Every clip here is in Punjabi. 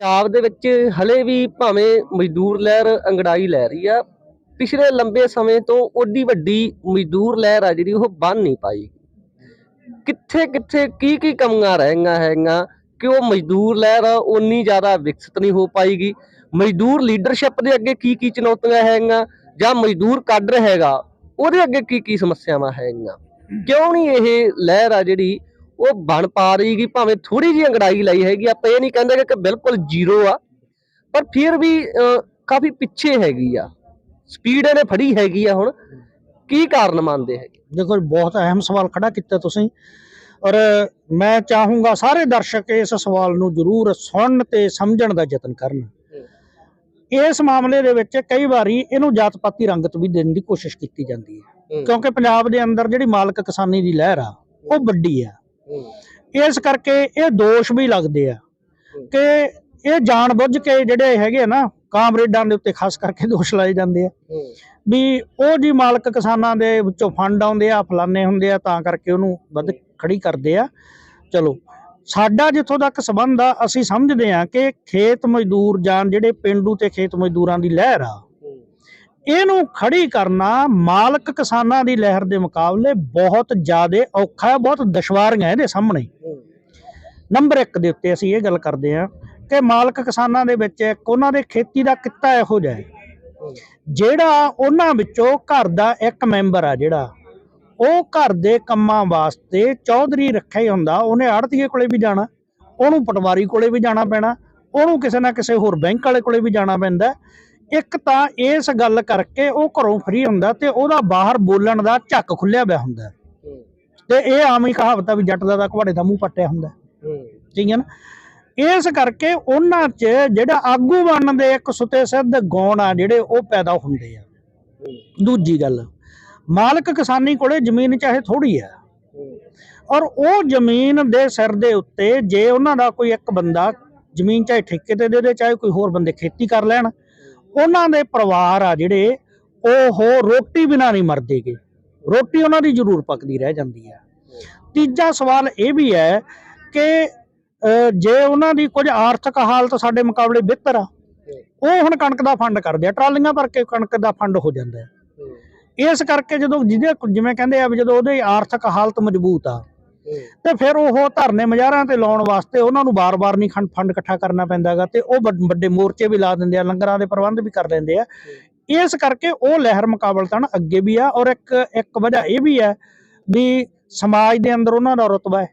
ਪੰਜਾਬ ਦੇ ਵਿੱਚ ਹਲੇ ਵੀ ਭਾਵੇਂ ਮਜ਼ਦੂਰ ਲਹਿਰ ਅੰਗੜਾਈ ਲੈ ਰਹੀ ਆ, ਪਿਛਲੇ ਲੰਬੇ ਸਮੇਂ ਤੋਂ ਓਡੀ ਵੱਡੀ ਮਜ਼ਦੂਰ ਲਹਿਰ ਆ ਜਿਹੜੀ ਉਹ ਬਣ ਨਹੀਂ ਪਾਈ। ਕਿੱਥੇ ਕਿੱਥੇ ਕੀ ਕੀ ਕਮੀਆਂ ਰਹਿਗੀਆਂ ਹੈਗੀਆਂ ਕਿ ਉਹ ਮਜ਼ਦੂਰ ਲਹਿਰ ਆ ਓਨੀ ਜ਼ਿਆਦਾ ਵਿਕਸਿਤ ਨਹੀਂ ਹੋ ਪਾਏਗੀ ਮਜ਼ਦੂਰ ਲੀਡਰਸ਼ਿਪ ਦੇ ਅੱਗੇ ਕੀ ਕੀ ਚੁਣੌਤੀਆਂ ਹੈਗੀਆਂ ਜਾਂ ਮਜ਼ਦੂਰ ਕਾਡਰ ਹੈਗਾ, ਉਹਦੇ ਅੱਗੇ ਕੀ ਕੀ ਸਮੱਸਿਆਵਾਂ ਹੈਗੀਆਂ ਕਿਉਂ ਨਹੀਂ ਇਹ ਲਹਿਰ ਆ ਜਿਹੜੀ ਉਹ ਬਣ ਪਾ ਰਹੀ ਗੀ ਭਾਵੇਂ ਥੋੜੀ ਜਿਹੀ ਅੰਗੜਾਈ ਲਈ ਹੈਗੀ ਆਪਾਂ ਇਹ ਨਹੀਂ ਕਹਿੰਦੇ ਕਿ ਬਿਲਕੁਲ ਜ਼ੀਰੋ ਆ ਪਰ ਫਿਰ ਵੀ ਕਾਫੀ ਪਿੱਛੇ ਹੈਗੀ ਆ। ਸਪੀਡ ਇਹਨੇ ਫੜੀ ਹੈਗੀ ਆ ਹੁਣ। ਕੀ ਕਾਰਨ ਮੰਨਦੇ ਹੈਗੇ? ਦੇਖੋ ਬਹੁਤ ਅਹਿਮ ਸਵਾਲ ਖੜਾ ਕੀਤਾ ਤੁਸੀਂ। ਔਰ ਮੈਂ ਚਾਹੂੰਗਾ ਸਾਰੇ ਦਰਸ਼ਕ ਇਸ ਸਵਾਲ ਨੂੰ ਜ਼ਰੂਰ ਸੁਣਨ ਤੇ ਸਮਝਣ ਦਾ ਯਤਨ ਕਰਨ। ਇਸ ਮਾਮਲੇ ਦੇ ਵਿੱਚ ਕਈ ਵਾਰੀ ਇਹਨੂੰ ਜਾਤ ਪਾਤੀ ਰੰਗਤ ਵੀ ਦੇਣ ਦੀ ਕੋਸ਼ਿਸ਼ ਕੀਤੀ ਜਾਂਦੀ ਹੈ। ਕਿਉਂਕਿ ਪੰਜਾਬ ਦੇ ਅੰਦਰ ਜਿਹੜੀ ਮਾਲਕ ਕਿਸਾਨੀ ਦੀ ਲਹਿਰ ਆ ਉਹ ਵੱਡੀ ਆ। ਇਸ ਕਰਕੇ ਇਹ ਦੋਸ਼ ਵੀ ਲੱਗਦੇ ਆ ਕਿ ਇਹ ਜਾਣਬੁੱਝ ਕੇ ਜਿਹੜੇ ਹੈਗੇ ਨਾ ਕਾਮਰੇਡਾਂ ਦੇ ਉੱਤੇ ਖਾਸ ਕਰਕੇ ਦੋਸ਼ ਲਾਏ ਜਾਂਦੇ ਆ। ਵੀ ਉਹ ਜੀ ਮਾਲਕ ਕਿਸਾਨਾਂ ਦੇ ਵਿੱਚੋਂ ਫੰਡ ਆਉਂਦੇ ਆ ਫਲਾਨੇ ਹੁੰਦੇ ਆ ਤਾਂ ਕਰਕੇ ਉਹਨੂੰ ਵੱਧ ਖੜੀ ਕਰਦੇ ਆ। ਚਲੋ ਸਾਡਾ ਜਿੱਥੋਂ ਤੱਕ ਸੰਬੰਧ ਆ ਅਸੀਂ ਸਮਝਦੇ ਆ ਕਿ ਖੇਤ ਮਜ਼ਦੂਰ ਜਾਂ ਜਿਹੜੇ ਪਿੰਡੂ ਤੇ ਖੇਤ ਮਜ਼ਦੂਰਾਂ ਦੀ ਲਹਿਰ ਆ ਇਹਨੂੰ ਖੜੀ ਕਰਨਾ ਮਾਲਕ ਕਿਸਾਨਾਂ ਦੀ ਲਹਿਰ ਦੇ ਮੁਕਾਬਲੇ ਬਹੁਤ ਜ਼ਿਆਦਾ ਔਖਾ ਹੈ, ਬਹੁਤ ਦੁਸ਼ਵਾਰੀਆਂ ਇਹਦੇ ਸਾਹਮਣੇ। ਨੰਬਰ 1 ਦੇ ਉੱਤੇ ਅਸੀਂ ਇਹ ਗੱਲ ਕਰਦੇ ਹਾਂ ਕਿ ਮਾਲਕ ਕਿਸਾਨਾਂ ਦੇ ਵਿੱਚ ਇੱਕ ਉਹਨਾਂ ਦੇ ਖੇਤੀ ਦਾ ਕਿੱਤਾ ਇਹੋ ਜਿਹਾ ਜਿਹੜਾ ਉਹਨਾਂ ਵਿੱਚੋਂ ਘਰ ਦਾ ਇੱਕ ਮੈਂਬਰ ਆ ਜਿਹੜਾ, ਉਹ ਘਰ ਦੇ ਕੰਮਾਂ ਵਾਸਤੇ ਚੌਧਰੀ ਰੱਖਿਆ ਹੀ ਹੁੰਦਾ, ਉਹਨੇ ਆੜਤੀਏ ਕੋਲੇ ਵੀ ਜਾਣਾ, ਉਹਨੂੰ ਪਟਵਾਰੀ ਕੋਲੇ ਵੀ ਜਾਣਾ ਪੈਣਾ, ਉਹਨੂੰ ਕਿਸੇ ਨਾ ਕਿਸੇ ਹੋਰ ਬੈਂਕ ਵਾਲੇ ਕੋਲੇ ਵੀ ਜਾਣਾ ਪੈਂਦਾ ਇੱਕ ਤਾਂ ਇਸ ਗੱਲ ਕਰਕੇ ਉਹ ਘਰੋਂ ਫਰੀ ਹੁੰਦਾ ਤੇ ਉਹਦਾ ਬਾਹਰ ਬੋਲਣ ਦਾ ਝੱਕ ਖੁੱਲਿਆ ਪਿਆ ਹੁੰਦਾ। ਤੇ ਇਹ ਆਮ ਹੀ ਕਹਾਵਤ ਆ ਵੀ ਜੱਟ ਦਾ ਤਾਂ ਘੋੜੇ ਦਾ ਮੂੰਹ ਪੱਟਿਆ ਹੁੰਦਾ। ਠੀਕ ਹੈ ਨਾ? ਇਸ ਕਰਕੇ ਉਹਨਾਂ 'ਚ ਜਿਹੜਾ ਆਗੂ ਬਣਨ ਦੇ ਇੱਕ ਸੁਤੇ ਸਿੱਧ ਗੁਣ ਆ ਜਿਹੜੇ ਉਹ ਪੈਦਾ ਹੁੰਦੇ ਆ। ਦੂਜੀ ਗੱਲ, ਮਾਲਕ ਕਿਸਾਨੀ ਕੋਲੇ ਜ਼ਮੀਨ ਚਾਹੇ ਥੋੜੀ ਆ। ਔਰ ਉਹ ਜ਼ਮੀਨ ਦੇ ਸਿਰ ਦੇ ਉੱਤੇ ਜੇ ਉਹਨਾਂ ਦਾ ਕੋਈ ਇੱਕ ਬੰਦਾ ਜ਼ਮੀਨ ਚਾਹੇ ਠੇਕੇ ਤੇ ਦੇ ਦੇ, ਚਾਹੇ ਕੋਈ ਹੋਰ ਬੰਦੇ ਖੇਤੀ ਕਰ ਲੈਣ ਉਹਨਾਂ ਦੇ ਪਰਿਵਾਰ ਆ ਜਿਹੜੇ ਉਹ ਰੋਟੀ ਬਿਨਾਂ ਨਹੀਂ ਮਰਦੇਗੇ ਰੋਟੀ ਉਹਨਾਂ ਦੀ ਜ਼ਰੂਰ ਪੱਕਦੀ ਰਹਿ ਜਾਂਦੀ ਹੈ ਤੀਜਾ ਸਵਾਲ ਇਹ ਵੀ ਹੈ ਕਿ ਜੇ ਉਹਨਾਂ ਦੀ ਕੁਝ ਆਰਥਿਕ ਹਾਲਤ ਸਾਡੇ ਮੁਕਾਬਲੇ ਬਿਹਤਰ ਆ ਉਹ ਹੁਣ ਕਣਕ ਦਾ ਫੰਡ ਕਰਦੇ ਆ ਟਰਾਲੀਆਂ ਭਰ ਕੇ ਕਣਕ ਦਾ ਫੰਡ ਹੋ ਜਾਂਦਾ ਹੈ। ਇਸ ਕਰਕੇ ਜਦੋਂ ਜਿਹਦੇ ਜਿਵੇਂ ਕਹਿੰਦੇ ਆ ਵੀ ਜਦੋਂ ਉਹਦੀ ਆਰਥਿਕ ਹਾਲਤ ਮਜ਼ਬੂਤ ਆ ਤੇ ਫਿਰ ਉਹ ਧਰਨੇ ਮਜ਼ਾਰਾਂ ਤੇ ਲਾਉਣ ਵਾਸਤੇ ਉਹਨਾਂ ਨੂੰ ਬਾਰ-ਬਾਰ ਨਹੀਂ ਫੰਡ ਇਕੱਠਾ ਕਰਨਾ ਪੈਂਦਾਗਾ ਤੇ ਉਹ ਵੱਡ- ਵੱਡੇ ਮੋਰਚੇ ਵੀ ਲਾ ਦਿੰਦੇ ਆ ਲੰਗਰਾਂ ਦੇ ਪ੍ਰਬੰਧ ਵੀ ਕਰ ਲੈਂਦੇ ਆ। ਇਸ ਕਰਕੇ ਉਹ ਲਹਿਰ ਮੁਕਾਬਲਤਨ ਅੱਗੇ ਵੀ ਆ ਔਰ ਇੱਕ ਇੱਕ ਵਜ੍ਹਾ ਇਹ ਵੀ ਹੈ ਵੀ ਸਮਾਜ ਦੇ ਅੰਦਰ ਉਹਨਾਂ ਦਾ ਰੁਤਬਾ ਹੈ।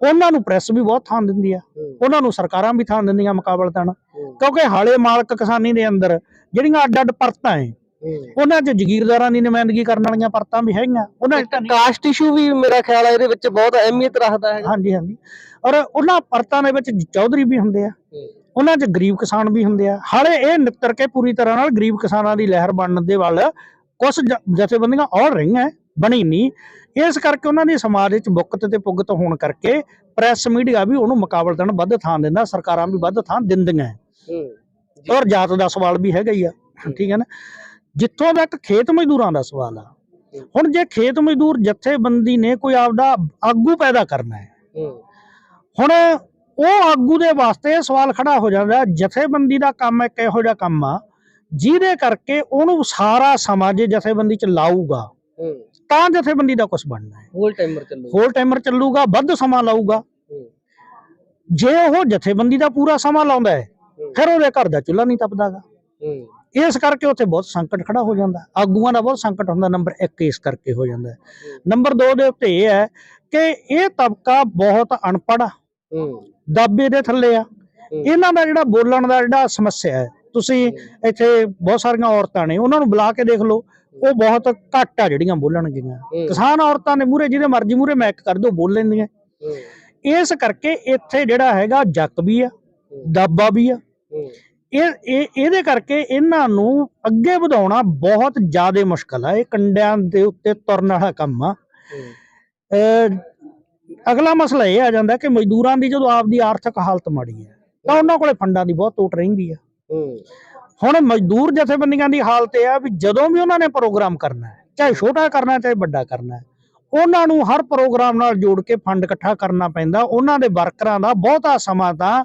ਉਹਨਾਂ ਨੂੰ ਪ੍ਰੈਸ ਵੀ ਬਹੁਤ ਥਾਂ ਦਿੰਦੀ ਆ। ਉਹਨਾਂ ਨੂੰ ਸਰਕਾਰਾਂ ਵੀ ਥਾਂ ਦਿੰਦੀਆਂ ਮੁਕਾਬਲਤਨ। ਕਿਉਂਕਿ ਹਾਲੇ ਮਾਲਕ ਕਿਸਾਨੀ ਦੇ ਅੰਦਰ ਜਿਹੜੀਆਂ ਅੱਡ-ਅੱਡ ਪਰਤਾਂ ਐ ਉਹਨਾਂ 'ਚ ਜ਼ਗੀਰਦਾਰਾਂ ਦੀ ਨੁਮਾਇੰਦਗੀ ਕਰਨ ਵਾਲੀਆਂ ਪਰਤਾਂ ਵੀ ਹੈਗੀਆਂ। ਉਹਨਾਂ 'ਚ ਕਾਸਟ ਇਸ਼ੂ ਵੀ ਮੇਰਾ ਖਿਆਲ ਹੈ ਇਹਦੇ ਵਿੱਚ ਬਹੁਤ ਅਹਿਮੀਅਤ ਰੱਖਦਾ ਹੈਗਾ। ਹਾਂਜੀ ਹਾਂਜੀ। ਔਰ ਉਹਨਾਂ ਪਰਤਾਂ ਦੇ ਵਿੱਚ ਚੌਧਰੀ ਵੀ ਹੁੰਦੇ ਆ। ਉਹਨਾਂ 'ਚ ਗਰੀਬ ਕਿਸਾਨ ਵੀ ਹੁੰਦੇ ਆ। ਹਾਲੇ ਇਹ ਨਿੱਤਰ ਕੇ ਪੂਰੀ ਤਰ੍ਹਾਂ ਨਾਲ ਗਰੀਬ ਕਿਸਾਨਾਂ ਦੀ ਲਹਿਰ ਬਣਨ ਦੇ ਵੱਲ ਕੁਝ ਜਥੇਬੰਦੀਆਂ ਔਰ ਰਹੀਆਂ ਬਣੀ ਨਹੀਂ। ਇਸ ਕਰਕੇ ਉਹਨਾਂ ਦੀ ਸਮਾਜ ਵਿੱਚ ਬੁੱਕਤ ਤੇ ਪੁੱਗਤ ਹੋਣ ਕਰਕੇ ਪ੍ਰੈਸ ਮੀਡੀਆ ਵੀ ਉਹਨੂੰ ਮੁਕਾਬਲਤਨ ਵੱਧ ਥਾਂ ਦਿੰਦਾ ਸਰਕਾਰਾਂ ਵੀ ਵੱਧ ਥਾਂ ਦਿੰਦੀਆਂ। ਔਰ ਜਾਤ ਦਾ ਸਵਾਲ ਵੀ ਹੈਗਾ ਹੀ ਆ। ਠੀਕ ਹੈ ਨਾ? ਜਿੱਥੋਂ ਤੱਕ ਖੇਤ ਮਜ਼ਦੂਰਾਂ ਦਾ ਸਵਾਲ ਆ। ਹੁਣ ਜੇ ਖੇਤ ਮਜ਼ਦੂਰ ਜਥੇਬੰਦੀ ਨੇ ਕੋਈ ਆਪਦਾ ਆਗੂ ਪੈਦਾ ਕਰਨਾ ਹੈ ਹੁਣ ਉਹ ਆਗੂ ਦੇ ਵਾਸਤੇ ਇਹ ਸਵਾਲ ਖੜਾ ਹੋ ਜਾਂਦਾ ਜਥੇਬੰਦੀ ਦਾ ਕੰਮ ਇੱਕ ਇਹੋ ਜਿਹਾ ਕੰਮ ਆ ਜਿਹਦੇ ਕਰਕੇ ਉਹਨੂੰ ਸਾਰਾ ਸਮਾਂ ਜੇ ਜਥੇਬੰਦੀ ਚ ਲਾਊਗਾ ਤਾਂ ਜਥੇਬੰਦੀ ਦਾ ਕੁਝ ਬਣਨਾ ਹੈ। ਹੋਲ ਟਾਈਮਰ ਚੱਲੂ ਹੋਰ ਟਾਈਮਰ ਚੱਲੂਗਾ ਵੱਧ ਸਮਾਂ ਲਾਊਗਾ। ਜੇ ਉਹ ਜਥੇਬੰਦੀ ਦਾ ਪੂਰਾ ਸਮਾਂ ਲਾਉਂਦਾ ਹੈ ਫਿਰ ਉਹਦੇ ਘਰ ਦਾ ਚੁੱਲ੍ਹਾ ਨਹੀਂ ਤਪਦਾਗਾ। ਇਸ ਕਰਕੇ ਉੱਥੇ ਬਹੁਤ ਸੰਕਟ ਖੜਾ ਹੋ ਜਾਂਦਾ। ਆਗੂਆਂ ਦਾ ਬਹੁਤ ਸੰਕਟ ਹੁੰਦਾ ਨੰਬਰ 1 ਇਸ ਕਰਕੇ ਹੋ ਜਾਂਦਾ। ਨੰਬਰ 2 ਦੇ ਉੱਤੇ ਇਹ ਹੈ ਕਿ ਇਹ ਤਬਕਾ ਬਹੁਤ ਅਨਪੜ੍ਹ ਆ। ਦਾਬੇ ਦੇ ਥੱਲੇ ਆ। ਇਹਨਾਂ ਦਾ ਜਿਹੜਾ ਬੋਲਣ ਦਾ ਜਿਹੜਾ ਸਮੱਸਿਆ ਹੈ ਤੁਸੀਂ ਇੱਥੇ ਬਹੁਤ ਸਾਰੀਆਂ ਔਰਤਾਂ ਨੇ ਉਹਨਾਂ ਨੂੰ ਬੁਲਾ ਕੇ ਦੇਖ ਲਓ ਉਹ ਬਹੁਤ ਘੱਟ ਆ ਜਿਹੜੀਆਂ ਬੋਲਣਗੀਆਂ। ਕਿਸਾਨ ਔਰਤਾਂ ਨੇ ਮੂਰੇ ਜਿਹਦੇ ਮਰਜ਼ੀ ਮੂਰੇ ਮੈਕ ਕਰ ਦਿਓ ਬੋਲ ਲੈਂਦੀਆਂ। ਇਸ ਕਰਕੇ ਇੱਥੇ ਜਿਹੜਾ ਹੈਗਾ ਜੱਕ ਵੀ ਆ ਦਾਬਾ ਵੀ ਆ। ਇਹ ਇਹ, ਇਹਦੇ ਕਰਕੇ ਇਹਨਾਂ ਨੂੰ ਅੱਗੇ ਵਧਾਉਣਾ ਬਹੁਤ ਜ਼ਿਆਦਾ ਮੁਸ਼ਕਲ ਆ। ਇਹ ਕੰਡਿਆਂ ਦੇ ਉੱਤੇ ਤੁਰਨ ਵਾਲਾ ਕੰਮ ਆ। ਅਗਲਾ ਮਸਲਾ ਇਹ ਆ ਜਾਂਦਾ ਕਿ ਮਜ਼ਦੂਰਾਂ ਦੀ ਜਦੋਂ ਆਪਦੀ ਆਰਥਿਕ ਹਾਲਤ ਮਾੜੀ ਹੈ, ਤਾਂ ਉਹਨਾਂ ਕੋਲੇ ਫੰਡਾਂ ਦੀ ਬਹੁਤ ਟੋਟ ਰਹਿੰਦੀ ਆ। ਹੁਣ ਮਜ਼ਦੂਰ ਜਥੇਬੰਦੀਆਂ ਦੀ ਹਾਲਤ ਇਹ ਆ ਵੀ ਜਦੋਂ ਵੀ ਉਹਨਾਂ ਨੇ ਪ੍ਰੋਗਰਾਮ ਕਰਨਾ ਹੈ, ਚਾਹੇ ਛੋਟਾ ਕਰਨਾ ਚਾਹੇ ਵੱਡਾ ਕਰਨਾ ਹੈ, ਉਹਨਾਂ ਨੂੰ ਹਰ ਪ੍ਰੋਗਰਾਮ ਨਾਲ ਜੋੜ ਕੇ ਫੰਡ ਇਕੱਠਾ ਕਰਨਾ ਪੈਂਦਾ। ਉਹਨਾਂ ਦੇ ਵਰਕਰਾਂ ਦਾ ਬਹੁਤਾ ਸਮਾਂ ਤਾਂ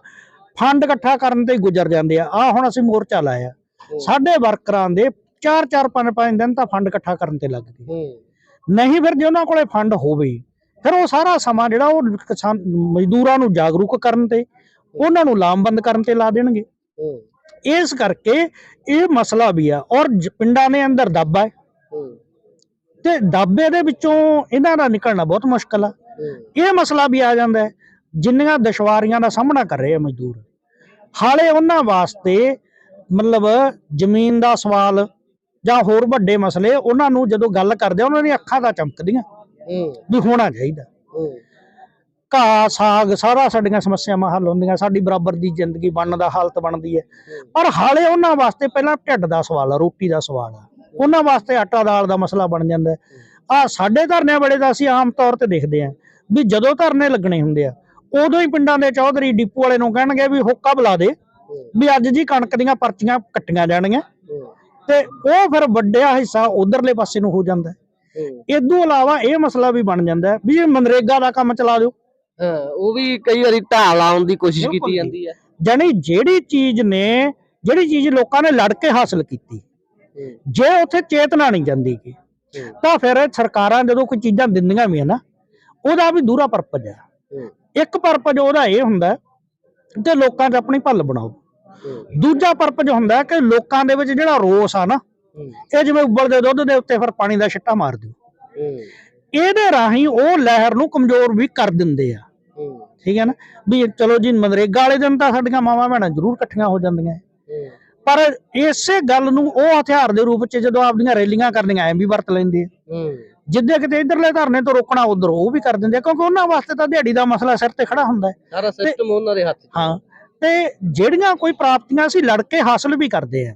ਫੰਡ ਇਕੱਠਾ ਕਰਨ ਤੇ ਗੁਜ਼ਰ ਜਾਂਦੇ ਆ। ਆ ਹੁਣ ਅਸੀਂ ਮੋਰਚਾ ਲਾਇਆ। ਸਾਡੇ ਵਰਕਰਾਂ ਦੇ 4-4 5-5 ਦਿਨ ਤਾਂ ਫੰਡ ਇਕੱਠਾ ਕਰਨ ਤੇ ਲੱਗ ਗਏ। ਨਹੀਂ ਫਿਰ ਜੇ ਉਹਨਾਂ ਕੋਲੇ ਫੰਡ ਹੋਵੇ ਫਿਰ ਉਹ ਸਾਰਾ ਸਮਾਂ ਜਿਹੜਾ ਉਹ ਕਿਸਾਨ ਮਜ਼ਦੂਰਾਂ ਨੂੰ ਜਾਗਰੂਕ ਕਰਨ ਤੇ ਉਹਨਾਂ ਨੂੰ ਲਾਮਬੰਦ ਕਰਨ ਤੇ ਲਾ ਦੇਣਗੇ। ਇਸ ਕਰਕੇ ਇਹ ਮਸਲਾ ਵੀ ਆ ਔਰ ਪਿੰਡਾਂ ਦੇ ਅੰਦਰ ਦਾਬਾ ਹੈ। ਤੇ ਦਾਬੇ ਦੇ ਵਿੱਚੋਂ ਇਹਨਾਂ ਦਾ ਨਿਕਲਣਾ ਬਹੁਤ ਮੁਸ਼ਕਲ ਆ। ਇਹ ਮਸਲਾ ਵੀ ਆ ਜਾਂਦਾ ਹੈ। ਜਿੰਨੀਆਂ ਦੁਸ਼ਵਾਰੀਆਂ ਦਾ ਸਾਹਮਣਾ ਕਰ ਰਹੇ ਆ ਮਜ਼ਦੂਰ। ਹਾਲੇ ਉਹਨਾਂ ਵਾਸਤੇ ਮਤਲਬ ਜ਼ਮੀਨ ਦਾ ਸਵਾਲ ਜਾਂ ਹੋਰ ਵੱਡੇ ਮਸਲੇ ਉਹਨਾਂ ਨੂੰ ਜਦੋਂ ਗੱਲ ਕਰਦੇ ਆ ਉਹਨਾਂ ਦੀਆਂ ਅੱਖਾਂ ਤਾਂ ਚਮਕਦੀਆਂ ਵੀ ਹੋਣਾ ਚਾਹੀਦਾ। ਘਾਹ ਸਾਗ ਸਾਰਾ ਸਾਡੀਆਂ ਸਮੱਸਿਆਵਾਂ ਹੱਲ ਹੁੰਦੀਆਂ ਸਾਡੀ ਬਰਾਬਰ ਦੀ ਜ਼ਿੰਦਗੀ ਬਣਨ ਦਾ ਹਾਲਤ ਬਣਦੀ ਹੈ। ਪਰ ਹਾਲੇ ਉਹਨਾਂ ਵਾਸਤੇ ਪਹਿਲਾਂ ਢਿੱਡ ਦਾ ਸਵਾਲ ਆ ਰੋਟੀ ਦਾ ਸਵਾਲ ਆ। ਉਹਨਾਂ ਵਾਸਤੇ ਆਟਾ ਦਾਲ ਦਾ ਮਸਲਾ ਬਣ ਜਾਂਦਾ। ਆ ਸਾਡੇ ਧਰਨਿਆਂ ਵੇਲੇ ਤਾਂ ਅਸੀਂ ਆਮ ਤੌਰ ਤੇ ਦੇਖਦੇ ਆਂ ਵੀ ਜਦੋਂ ਧਰਨੇ ਲੱਗਣੇ ਹੁੰਦੇ ਆ ਉਦੋਂ ਹੀ ਪਿੰਡਾਂ ਦੇ ਚੌਧਰੀ ਡਿਪੂ ਵਾਲੇ ਨੂੰ ਕਹਿਣਗੇ ਵੀ ਹੋਕਾ ਬੁਲਾ ਦੇ ਵੀ ਅੱਜ ਜੀ ਕਣਕ ਦੀਆਂ ਪਰਚੀਆਂ ਕੱਟੀਆਂ ਜਾਣਗੀਆਂ। ਤੇ ਉਹ ਫਿਰ ਵੱਡਿਆ ਹਿੱਸਾ ਉਧਰਲੇ ਪਾਸੇ ਨੂੰ ਹੋ ਜਾਂਦਾ ਹੈ। ਇਦੋਂ ਇਲਾਵਾ ਇਹ ਮਸਲਾ ਵੀ ਬਣ ਜਾਂਦਾ ਹੈ ਵੀ ਇਹ ਮਨਰੇਗਾ ਦਾ ਕੰਮ ਚਲਾ ਦਿਓ। ਹਾਂ ਉਹ ਵੀ ਕਈ ਵਾਰੀ ਢਾਲ ਲਾਉਣ ਦੀ ਕੋਸ਼ਿਸ਼ ਕੀਤੀ। ਜਾਂਦੀ ਹੈ। ਜਾਣੀ ਜਿਹੜੀ ਚੀਜ਼ ਨੇ ਜਿਹੜੀ ਚੀਜ਼ ਲੋਕਾਂ ਨੇ ਲੜ ਕੇ ਹਾਸਲ ਕੀਤੀ ਜੇ ਉੱਥੇ ਚੇਤਨਾ ਨਹੀਂ ਜਾਂਦੀ ਗੀ, ਤਾਂ ਫਿਰ ਸਰਕਾਰਾਂ ਜਦੋਂ ਕੋਈ ਚੀਜ਼ਾਂ ਦਿੰਦੀਆਂ ਵੀ ਆ ਨਾ ਉਹਦਾ ਵੀ ਦੂਰਾ ਪਰਪਸ ਹੈ। ਇੱਕ ਪਰਪਸ ਉਹਦਾ ਇਹ ਹੁੰਦਾ ਕਿ ਲੋਕਾਂ 'ਚ ਆਪਣੀ ਭੱਲ ਬਣਾਓ। ਦੂਜਾ ਪਰਪਸ ਹੁੰਦਾ ਕਿ ਲੋਕਾਂ ਦੇ ਵਿੱਚ ਜਿਹੜਾ ਰੋਸ ਆ ਨਾ ਇਹ ਜਿਵੇਂ ਉਬਲਦੇ ਦੁੱਧ ਦੇ ਉੱਤੇ ਫਿਰ ਪਾਣੀ ਦਾ ਛਿੱਟਾ ਮਾਰ ਦਿਓ। ਇਹਦੇ ਰਾਹੀਂ ਉਹ ਲਹਿਰ ਨੂੰ ਕਮਜ਼ੋਰ ਵੀ ਕਰ ਦਿੰਦੇ ਆ। ਠੀਕ ਹੈ ਨਾ? ਵੀ ਚਲੋ ਜੀ ਮਨਰੇਗਾ ਵਾਲੇ ਦਿਨ ਤਾਂ ਸਾਡੀਆਂ ਮਾਵਾਂ ਭੈਣਾਂ ਜ਼ਰੂਰ ਇਕੱਠੀਆਂ ਹੋ ਜਾਂਦੀਆਂ। ਪਰ ਇਸੇ ਗੱਲ ਨੂੰ ਉਹ ਹਥਿਆਰ ਦੇ ਰੂਪ 'ਚ ਜਦੋਂ ਆਪਦੀਆਂ ਰੈਲੀਆਂ ਕਰਨੀਆਂ ਐ ਵੀ ਵਰਤ ਲੈਂਦੇ ਆ। ਜਿੱਦੇ ਕਿਤੇ ਇਧਰਲੇ ਧਰਨੇ ਤੋਂ ਰੋਕਣਾ ਉਧਰ ਉਹ ਵੀ ਕਰ ਦਿੰਦੇ ਆ ਕਿਉਂਕਿ ਉਹਨਾਂ ਵਾਸਤੇ ਤਾਂ ਦਿਹਾੜੀ ਦਾ ਮਸਲਾ ਸਿਰ ਤੇ ਖੜਾ ਹੁੰਦਾ ਹੈ। ਸਾਰਾ ਸਿਸਟਮ ਉਹਨਾਂ ਦੇ ਹੱਥ 'ਚ। ਹਾਂ ਤੇ ਜਿਹੜੀਆਂ ਕੋਈ ਪ੍ਰਾਪਤੀਆਂ ਅਸੀਂ ਲੜ ਕੇ ਹਾਸਲ ਵੀ ਕਰਦੇ ਆ।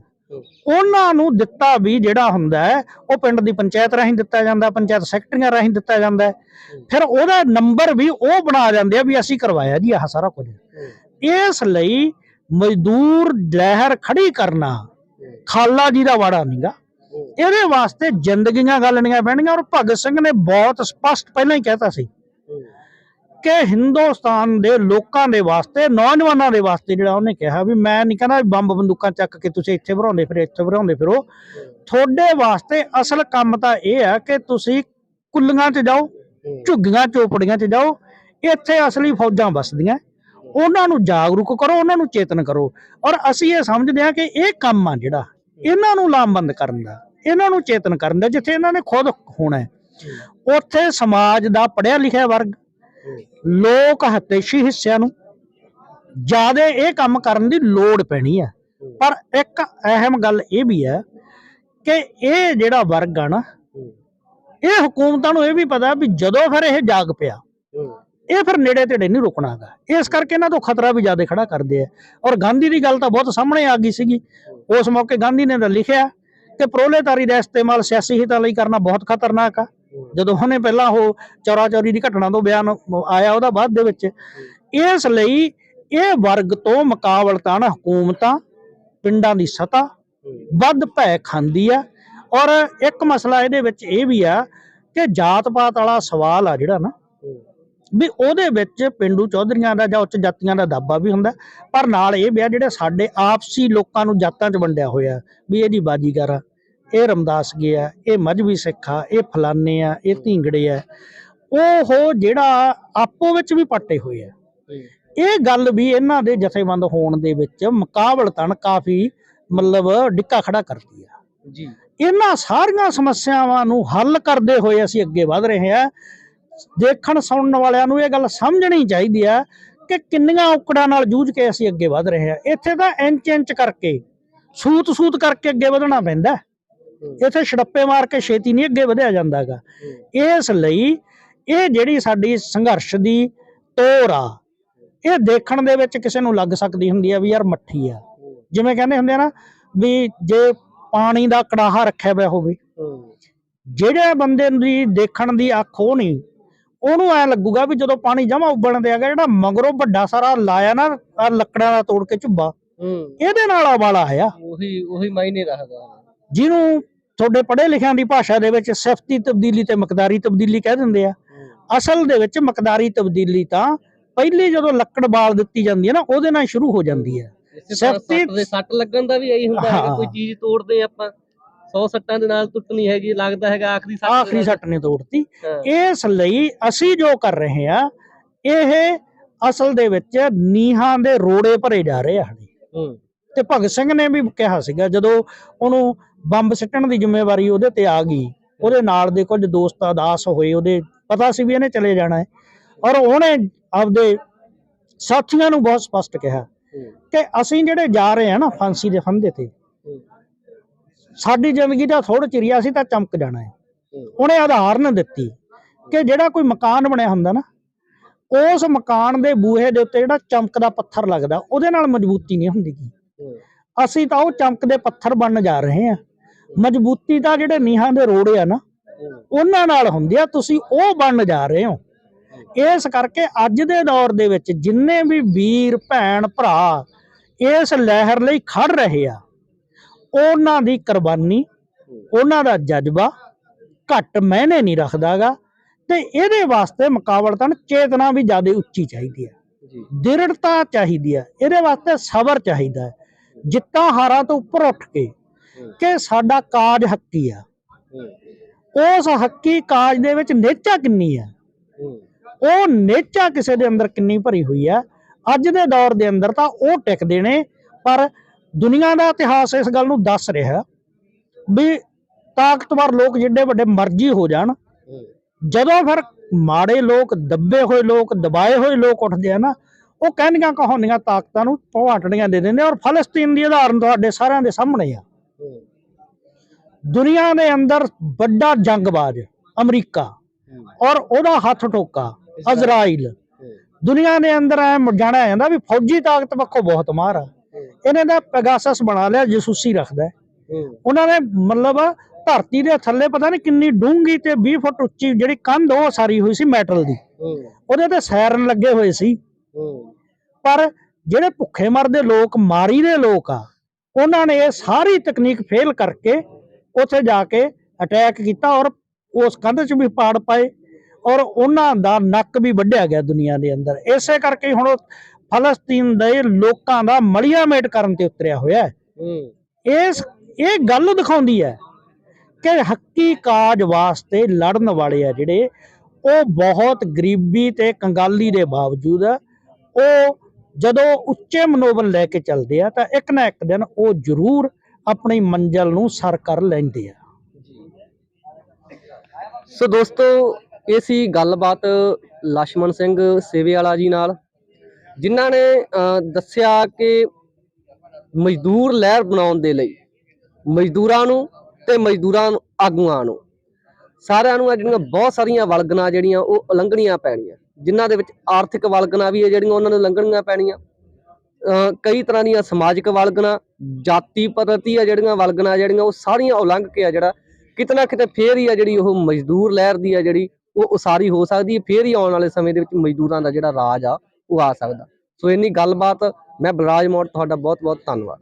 ਉਹਨਾਂ ਨੂੰ ਦਿੱਤਾ ਵੀ ਜਿਹੜਾ ਹੁੰਦਾ ਹੈ ਉਹ ਪਿੰਡ ਦੀ ਪੰਚਾਇਤ ਰਾਹੀਂ ਦਿੱਤਾ ਜਾਂਦਾ ਪੰਚਾਇਤ ਸੈਕਟਰੀਆਂ ਰਾਹੀਂ ਦਿੱਤਾ ਜਾਂਦਾ। ਫਿਰ ਉਹਦਾ ਨੰਬਰ ਵੀ ਉਹ ਬਣਾ ਜਾਂਦੇ ਆ ਵੀ ਅਸੀਂ ਕਰਵਾਇਆ ਜੀ ਆਹ ਸਾਰਾ ਕੁਝ। ਇਸ ਲਈ ਮਜ਼ਦੂਰ ਲਹਿਰ ਖੜੀ ਕਰਨਾ ਖਾਲਾ ਜੀ ਦਾ ਵਾੜਾ ਨਹੀਂਗਾ ਇਹਦੇ ਵਾਸਤੇ ਜ਼ਿੰਦਗੀਆਂ ਗੱਲਣੀਆਂ ਪੈਣਗੀਆਂ ਔਰ ਭਗਤ ਸਿੰਘ ਨੇ ਬਹੁਤ ਸਪਸ਼ਟ ਪਹਿਲਾਂ ਹੀ ਕਹਿਤਾ ਸੀ ਕਿ ਹਿੰਦੁਸਤਾਨ ਦੇ ਲੋਕਾਂ ਦੇ ਵਾਸਤੇ, ਨੌਜਵਾਨਾਂ ਦੇ ਵਾਸਤੇ ਜਿਹੜਾ ਉਹਨੇ ਕਿਹਾ ਵੀ ਮੈਂ ਨਹੀਂ ਕਹਿੰਦਾ ਬੰਬ ਬੰਦੂਕਾਂ ਚੱਕ ਕੇ ਤੁਸੀਂ ਇੱਥੇ ਭਰਾਉਂਦੇ ਫਿਰੋ, ਇੱਥੇ ਭਰਾਉਂਦੇ ਫਿਰੋ। ਤੁਹਾਡੇ ਵਾਸਤੇ ਅਸਲ ਕੰਮ ਤਾਂ ਇਹ ਆ ਕਿ ਤੁਸੀਂ ਕੁੱਲੀਆਂ 'ਚ ਜਾਓ, ਝੁੱਗੀਆਂ ਚੋਪੜੀਆਂ 'ਚ ਜਾਓ, ਇੱਥੇ ਅਸਲੀ ਫੌਜਾਂ ਵਸਦੀਆਂ। ਉਹਨਾਂ ਨੂੰ ਜਾਗਰੂਕ ਕਰੋ, ਉਹਨਾਂ ਨੂੰ ਚੇਤਨ ਕਰੋ। ਔਰ ਅਸੀਂ ਇਹ ਸਮਝਦੇ ਹਾਂ ਕਿ ਇਹ ਕੰਮ ਆ ਜਿਹੜਾ, ਇਹਨਾਂ ਨੂੰ ਲਾਮਬੰਦ ਕਰਨ ਦਾ। ਇਹਨਾਂ ਨੂੰ ਚੇਤਨ ਕਰਨ ਦਾ, ਜਿੱਥੇ ਇਹਨਾਂ ਨੇ ਖੁਦ ਹੋਣਾ ਉੱਥੇ ਸਮਾਜ ਦਾ ਪੜਿਆ ਲਿਖਿਆ ਵਰਗ, ਲੋਕ ਹਤੇਸ਼ੀ ਹਿੱਸਿਆਂ ਨੂੰ ਜ਼ਿਆਦਾ ਇਹ ਕੰਮ ਕਰਨ ਦੀ ਲੋੜ ਪੈਣੀ ਹੈ। ਪਰ ਇੱਕ ਅਹਿਮ ਗੱਲ ਇਹ ਵੀ ਹੈ ਕਿ ਇਹ ਜਿਹੜਾ ਵਰਗ ਆ ਨਾ, ਇਹ ਹਕੂਮਤਾਂ ਨੂੰ ਇਹ ਵੀ ਪਤਾ ਵੀ ਜਦੋਂ ਫਿਰ ਇਹ ਜਾਗ ਪਿਆ, ਇਹ ਫਿਰ ਨੇੜੇ ਤੇੜੇ ਨਹੀਂ ਰੁਕਣਾਗਾ ਇਸ ਕਰਕੇ ਇਹਨਾਂ ਤੋਂ ਖਤਰਾ ਵੀ ਜ਼ਿਆਦਾ ਖੜਾ ਕਰਦੇ ਆ। ਔਰ ਗਾਂਧੀ ਦੀ ਗੱਲ ਤਾਂ ਬਹੁਤ ਸਾਹਮਣੇ ਆ ਗਈ ਸੀਗੀ। ਉਸ ਮੌਕੇ ਗਾਂਧੀ ਨੇ ਤਾਂ ਲਿਖਿਆ ਕਿ ਪ੍ਰੋਲੇਤਾਰੀ ਦਾ ਇਸਤੇਮਾਲ ਸਿਆਸੀ ਹਿੱਤਾਂ ਲਈ ਕਰਨਾ ਬਹੁਤ ਖਤਰਨਾਕ ਆ। ਜਦੋਂ ਉਹਨੇ ਪਹਿਲਾਂ ਉਹ ਚੌਰਾ ਚੌਰੀ ਦੀ ਘਟਨਾ ਤੋਂ ਬਿਆਨ ਆਇਆ ਉਹਦਾ ਬਾਅਦ ਦੇ ਵਿੱਚ, ਇਸ ਲਈ ਇਹ ਵਰਗ ਤੋਂ ਮੁਕਾਬਲਤਨ ਹਕੂਮਤਾਂ, ਪਿੰਡਾਂ ਦੀ ਸਤਾ ਵੱਧ ਭੈ ਖਾਂਦੀ ਆ। ਔਰ ਇੱਕ ਮਸਲਾ ਇਹਦੇ ਵਿੱਚ ਇਹ ਵੀ ਆ ਕਿ ਜਾਤ ਪਾਤ ਵਾਲਾ ਸਵਾਲ ਆ ਜਿਹੜਾ ਨਾ, ਵੀ ਉਹਦੇ ਵਿੱਚ ਪਿੰਡੂ ਚੌਧਰੀਆਂ ਦਾ ਜਾਂ ਉੱਚ ਜਾਤੀਆਂ ਦਾ ਦਾਬਾ ਵੀ ਹੁੰਦਾ, ਪਰ ਨਾਲ ਇਹ ਵੀ ਆ ਜਿਹੜੇ ਸਾਡੇ ਆਪਸੀ ਲੋਕਾਂ ਨੂੰ ਜਾਤਾਂ 'ਚ ਵੰਡਿਆ ਹੋਇਆ, ਵੀ ਇਹਦੀ ਬਾਜੀਗਰ ਆ। ਇਹ ਰਮਦਾਸ ਗਿਆ ਇਹ ਮਜਬੀ ਸਿੱਖ ਇਹ ਫਲਾਨੇ ਆ ਇਹ ਢੀਂਗੜੇ ਆ ਉਹ ਜਿਹੜਾ ਆਪੋ ਵਿੱਚ ਵੀ ਪੱਟੇ ਹੋਏ ਆ। ਇਹ ਗੱਲ ਵੀ ਇਹਨਾਂ ਦੇ ਜਥੇਬੰਦ ਹੋਣ ਦੇ ਵਿੱਚ ਮੁਕਾਬਲਤਨ ਕਾਫੀ ਮਤਲਬ ਡਿੱਕਾ ਖੜਾ ਕਰਦੀ ਆ। ਜੀ। ਇਹਨਾਂ ਸਾਰੀਆਂ ਸਮੱਸਿਆਵਾਂ ਨੂੰ ਹੱਲ ਕਰਦੇ ਹੋਏ ਅਸੀਂ ਅੱਗੇ ਵਧ ਰਹੇ ਹਾਂ ਦੇਖਣ ਸੁਣਨ ਵਾਲਿਆਂ ਨੂੰ ਇਹ ਗੱਲ ਸਮਝਣੀ ਚਾਹੀਦੀ ਆ ਕਿ ਕਿੰਨੀਆਂ ਔਕੜਾਂ ਨਾਲ ਜੂਝ ਕੇ ਅਸੀਂ ਅੱਗੇ ਵਧ ਰਹੇ ਹਾਂ ਇੱਥੇ ਤਾਂ ਇੰਚ ਇੰਚ ਕਰਕੇ ਸੂਤ ਸੂਤ ਕਰਕੇ ਅੱਗੇ ਵਧਣਾ ਪੈਂਦਾ। ਇੱਥੇ ਛੜੱਪੇ ਮਾਰ ਕੇ ਛੇਤੀ ਨਹੀਂ ਅੱਗੇ ਵਧਿਆ ਜਾਂਦਾਗਾ। ਇਸ ਲਈ ਇਹ ਜਿਹੜੀ ਸਾਡੀ ਸੰਘਰਸ਼ ਦੀ ਤੋਰ ਆ ਇਹ ਦੇਖਣ ਦੇ ਵਿੱਚ ਕਿਸੇ ਨੂੰ ਲੱਗ ਸਕਦੀ ਹੁੰਦੀ ਆ ਵੀ ਯਾਰ ਮੱਠੀ ਆ। ਜਿਵੇਂ ਕਹਿੰਦੇ ਹੁੰਦੇ ਆ ਨਾ ਵੀ ਜੇ ਪਾਣੀ ਦਾ ਕੜਾਹਾ ਰੱਖਿਆ ਹੋਇਆ ਹੋਵੇ ਜਿਹੜੇ ਬੰਦੇ ਦੀ ਦੇਖਣ ਦੀ ਅੱਖ ਉਹ ਨਹੀਂ ਉਹਨੂੰ ਐ ਲੱਗੂਗਾ ਵੀ ਜਦੋਂ ਪਾਣੀ ਜਮਾ ਉਬਲਣ ਤੇ ਆ ਗਿਆ ਜਿਹੜਾ ਮਗਰੋਂ ਵੱਡਾ ਸਾਰਾ ਲਾਇਆ ਨਾ ਲੱਕੜਾਂ ਦਾ ਤੋੜ ਕੇ ਝੁੱਬਾ ਹੂੰ। ਇਹਦੇ ਨਾਲ ਆ ਵਾਲਾ ਆਇਆ। ਉਹੀ ਉਹੀ ਮਾਇਨੇ ਰੱਖਦਾ। ਜਿਹਨੂੰ ਤੁਹਾਡੇ ਪੜ੍ਹੇ ਲਿਖਿਆਂ ਦੀ ਭਾਸ਼ਾ ਦੇ ਵਿੱਚ ਸਿਫਤੀ ਤਬਦੀਲੀ ਤੇ ਮਕਦਾਰੀ ਤਬਦੀਲੀ ਕਹਿ ਦਿੰਦੇ ਆ ਅਸਲ ਦੇ ਵਿੱਚ ਮਕਦਾਰੀ ਤਬਦੀਲੀ ਤਾਂ ਪਹਿਲੀ ਜਦੋਂ ਲੱਕੜ ਬਾਲ ਦਿੱਤੀ ਜਾਂਦੀ ਹੈ ਨਾ ਉਹਦੇ ਨਾਲ ਸ਼ੁਰੂ ਹੋ ਜਾਂਦੀ ਹੈ ਸਖਤੀ- ਸੱਟ ਦੇ ਸੱਟ ਲੱਗਣ ਦਾ ਵੀ ਇਹੀ ਹੁੰਦਾ ਹੈ। ਕੋਈ ਚੀਜ਼ ਤੋੜਦੇ ਆਪਾਂ 100 ਸੱਟਾਂ ਦੇ ਨਾਲ ਟੁੱਟਣੀ ਹੈਗੀ ਲੱਗਦਾ ਹੈਗਾ ਆਖਰੀ ਸੱਟ ਆਖਰੀ। ਸੱਟ ਨੇ ਤੋੜਤੀ। ਇਸ ਲਈ ਅਸੀਂ ਜੋ ਕਰ ਰਹੇ ਹਾਂ ਇਹ ਅਸਲ ਦੇ ਵਿੱਚ ਨੀਹਾਂ ਦੇ ਰੋੜੇ ਭਰੇ ਜਾ ਰਹੇ ਹਨ ਹੂੰ ਤੇ ਭਗਤ ਸਿੰਘ ਨੇ ਵੀ ਕਿਹਾ ਸੀਗਾ ਜਦੋਂ ਉਹਨੂੰ ਬੰਬ ਸਿੱਟਣ ਦੀ ਜ਼ਿੰਮੇਵਾਰੀ ਉਹਦੇ ਤੇ ਆ ਗਈ ਉਹਦੇ ਨਾਲ ਦੇ ਕੁਝ ਦੋਸਤ ਅਦਾਸ ਹੋਏ ਉਹਦੇ ਪਤਾ ਸੀ ਵੀ ਇਹਨੇ ਚਲੇ ਜਾਣਾ ਹੈ। ਔਰ ਉਹਨੇ ਆਪਦੇ ਸਾਥੀਆਂ ਨੂੰ ਬਹੁਤ ਸਪਸ਼ਟ ਕਿਹਾ ਕਿ ਅਸੀਂ ਜਿਹੜੇ ਜਾ ਰਹੇ ਹਾਂ ਨਾ ਫਾਂਸੀ ਦੇ ਫੰਦੇ ਤੇ ਸਾਡੀ ਜ਼ਿੰਦਗੀ ਦਾ ਥੋੜਾ ਚਿਰਿਆ ਸੀ ਤਾਂ ਚਮਕ ਜਾਣਾ ਹੈ। ਉਹਨੇ ਉਦਾਹਰਨ ਦਿੱਤੀ ਕਿ ਜਿਹੜਾ ਕੋਈ ਮਕਾਨ ਬਣਿਆ ਹੁੰਦਾ ਨਾ ਉਸ ਮਕਾਨ ਦੇ ਬੂਹੇ ਦੇ ਉੱਤੇ ਜਿਹੜਾ ਚਮਕਦਾ ਪੱਥਰ ਲੱਗਦਾ ਉਹਦੇ ਨਾਲ ਮਜ਼ਬੂਤੀ ਨਹੀਂ ਹੁੰਦੀ। ਅਸੀਂ ਤਾਂ ਉਹ ਚਮਕਦੇ ਪੱਥਰ ਬਣਨ ਜਾ ਰਹੇ ਹਾਂ। ਮਜ਼ਬੂਤੀ ਤਾਂ ਜਿਹੜੇ ਨੀਹਾਂ ਦੇ ਰੋੜੇ ਆ ਨਾ ਉਹਨਾਂ ਨਾਲ ਹੁੰਦੀ ਆ ਤੁਸੀਂ ਉਹ ਬਣਨ ਜਾ ਰਹੇ ਹੋ। ਇਸ ਕਰਕੇ ਅੱਜ ਦੇ ਦੌਰ ਦੇ ਵਿੱਚ ਜਿੰਨੇ ਵੀ ਵੀਰ ਭੈਣ ਭਰਾ ਇਸ ਲਹਿਰ ਲਈ ਖੜ ਰਹੇ ਆ ਉਹਨਾਂ ਦੀ ਕੁਰਬਾਨੀ ਉਹਨਾਂ ਦਾ ਜਜ਼ਬਾ ਘੱਟ ਮਾਇਨੇ ਨਹੀਂ ਰੱਖਦਾਗਾ ਤੇ ਇਹਦੇ ਵਾਸਤੇ ਮੁਕਾਬਲਤਨ ਚੇਤਨਾ ਵੀ ਜ਼ਿਆਦਾ ਉੱਚੀ ਚਾਹੀਦੀ ਹੈ ਜੀ। ਦ੍ਰਿੜਤਾ ਚਾਹੀਦੀ ਹੈ ਇਹਦੇ ਵਾਸਤੇ ਸਬਰ ਚਾਹੀਦਾ। ਹੈ ਜਿੱਤਾਂ ਹਾਰਾਂ ਤੋਂ ਉੱਪਰ ਉੱਠ ਕੇ ਕਿ ਸਾਡਾ ਕਾਜ ਹੱਕੀ ਆ। ਉਸ ਹੱਕੀ ਕਾਜ ਦੇ ਵਿੱਚ ਨੇਚਾ ਕਿੰਨੀ ਹੂੰ, ਉਹ ਨੇਚਾ ਕਿਸੇ ਦੇ ਅੰਦਰ ਕਿੰਨੀ ਭਰੀ ਹੋਈ ਹੈ ਅੱਜ ਦੇ ਦੌਰ ਦੇ ਅੰਦਰ ਤਾਂ ਉਹ ਟਿਕਦੇ ਨੇ ਪਰ ਦੁਨੀਆ ਦਾ ਇਤਿਹਾਸ ਇਸ ਗੱਲ ਨੂੰ ਦੱਸ ਰਿਹਾ ਵੀ ਤਾਕਤਵਰ ਲੋਕ ਜਿੱਡੇ ਵੱਡੇ ਮਰਜ਼ੀ ਹੋ ਜਾਣ। ਜਦੋਂ ਫਿਰ ਮਾੜੇ ਲੋਕ ਦੱਬੇ ਹੋਏ ਲੋਕ ਦਬਾਏ ਹੋਏ ਲੋਕ ਉੱਠਦੇ ਆ ਨਾ ਉਹ ਕਹਿੰਦੀਆਂ ਕਹਾਣੀਆਂ ਤਾਕਤਾਂ ਨੂੰ ਪਵਾਟੜੀਆਂ ਦੇ ਦਿੰਦੇ ਔਰ ਫਲਸਤੀਨ ਦੀ ਉਦਾਹਰਨ ਤੁਹਾਡੇ ਸਾਰਿਆਂ ਦੇ ਸਾਹਮਣੇ ਆ। ਦੁਨੀਆ ਦੇ ਅੰਦਰ ਵੱਡਾ ਜੰਗਬਾਜ਼ ਅਮਰੀਕਾ ਔਰ ਉਹਦਾ ਹੱਥ ਟੋਕਾ ਇਜ਼ਰਾਈਲ। ਦੁਨੀਆ ਦੇ ਅੰਦਰ ਐ ਜਾਣਿਆ ਜਾਂਦਾ ਵੀ ਫੌਜੀ ਤਾਕਤ ਪੱਖੋਂ ਬਹੁਤ ਮਾਹਰ ਆ। ਇਹਨੇ ਦਾ ਪੈਗਾਸਸ ਬਣਾ ਲਿਆ ਜਸੂਸੀ ਰੱਖਦਾ ਉਹਨਾਂ ਨੇ ਮਤਲਬ ਧਰਤੀ ਦੇ ਥੱਲੇ ਪਤਾ ਨਹੀਂ ਕਿੰਨੀ ਡੂੰਘੀ ਤੇ 20 ਫੁੱਟ ਉੱਚੀ ਜਿਹੜੀ ਕੰਧ ਉਹ ਸਾਰੀ ਹੋਈ ਸੀ ਮੈਟਲ ਦੀ। ਉਹਦੇ ਤੇ ਸਾਇਰਨ ਲੱਗੇ ਹੋਏ ਸੀ। ਪਰ ਜਿਹੜੇ ਭੁੱਖੇ ਮਰਦੇ ਲੋਕ, ਮਾਰੀ ਦੇ ਲੋਕ ਆ, ਉਹਨਾਂ ਨੇ ਇਹ ਸਾਰੀ ਤਕਨੀਕ ਫੇਲ ਕਰਕੇ ਉੱਥੇ ਜਾ ਕੇ ਅਟੈਕ ਕੀਤਾ ਔਰ ਉਸ ਕੰਧ 'ਚ ਵੀ ਪਾੜ ਪਾਏ ਔਰ ਉਹਨਾਂ ਦਾ ਨੱਕ ਵੀ ਵੱਢਿਆ ਗਿਆ ਦੁਨੀਆ ਦੇ ਅੰਦਰ। ਇਸੇ ਕਰਕੇ ਹੁਣ ਫਲਸਤੀਨ ਦੇ ਲੋਕਾਂ ਦਾ ਮਲੀਆ ਮੇਟ ਕਰਨ ਤੇ ਉਤਰਿਆ ਹੋਇਆ ਹੈ। ਇਸ, ਇਹ ਗੱਲ ਦਿਖਾਉਂਦੀ ਹੈ ਕਿ ਹੱਕੀ ਕਾਜ ਵਾਸਤੇ ਲੜਨ ਵਾਲੇ ਆ ਜਿਹੜੇ, ਉਹ ਬਹੁਤ ਗਰੀਬੀ ਤੇ ਕੰਗਾਲੀ ਦੇ ਬਾਵਜੂਦ ਉਹ ਜਦੋਂ ਉੱਚੇ ਮਨੋਬਲ ਲੈ ਕੇ ਚੱਲਦੇ ਆ ਤਾਂ ਇੱਕ ਨਾ ਇੱਕ ਦਿਨ ਉਹ ਜ਼ਰੂਰ ਆਪਣੀ ਮੰਜ਼ਲ ਨੂੰ ਸਰ ਕਰ ਲੈਂਦੇ ਆ। ਸੋ ਦੋਸਤੋ, ਇਹ ਸੀ ਗੱਲਬਾਤ ਲక్ష్మణ ਸਿੰਘ ਸੇਵੇ ਵਾਲਾ ਜੀ ਨਾਲ, ਜਿਨ੍ਹਾਂ ਨੇ ਦੱਸਿਆ ਕਿ ਮਜ਼ਦੂਰ ਲਹਿਰ ਬਣਾਉਣ ਦੇ ਲਈ ਮਜ਼ਦੂਰਾਂ ਨੂੰ ਤੇ ਮਜ਼ਦੂਰਾਂ ਆਗੂਆਂ ਨੂੰ ਸਾਰਿਆਂ ਨੂੰ ਜਿਹੜੀਆਂ ਬਹੁਤ ਸਾਰੀਆਂ ਵਲਗਣਾ ਜਿਹੜੀਆਂ ਉਹ ਉਲੰਘਣੀਆਂ ਪੈਣੀਆਂ। ਜਿਨ੍ਹਾਂ ਦੇ ਵਿੱਚ ਆਰਥਿਕ ਵਲਗਣਾ ਵੀ ਹੈ, ਜਿਹੜੀਆਂ ਉਹਨਾਂ ਨੂੰ ਲੰਘਣੀਆਂ ਪੈਣੀਆਂ। ਕਈ ਤਰ੍ਹਾਂ ਦੀਆਂ ਸਮਾਜਿਕ ਵਲਗਣਾ, ਜਾਤੀ ਪ੍ਰਤੀ ਆ ਜਿਹੜੀਆਂ ਵਲਗਣਾ, ਜਿਹੜੀਆਂ ਉਹ ਸਾਰੀਆਂ ਉਲੰਘ ਕੇ ਆ ਜਿਹੜਾ ਕਿਤੇ ਨਾ ਕਿਤੇ ਫੇਰ ਹੀ ਆ ਜਿਹੜੀ ਉਹ ਮਜ਼ਦੂਰ ਲਹਿਰ ਦੀ ਆ ਜਿਹੜੀ ਉਹ ਉਸਾਰੀ ਹੋ ਸਕਦੀ ਹੈ, ਫੇਰ ਹੀ ਆਉਣ ਵਾਲੇ ਸਮੇਂ ਦੇ ਵਿੱਚ ਮਜ਼ਦੂਰਾਂ ਦਾ ਜਿਹੜਾ ਰਾਜ ਆ, ਉਹ ਆ ਸਕਦਾ। ਸੋ ਇੰਨੀ ਗੱਲਬਾਤ, ਮੈਂ ਬਲਰਾਜ ਮੋੜ, ਤੁਹਾਡਾ ਬਹੁਤ ਬਹੁਤ ਧੰਨਵਾਦ।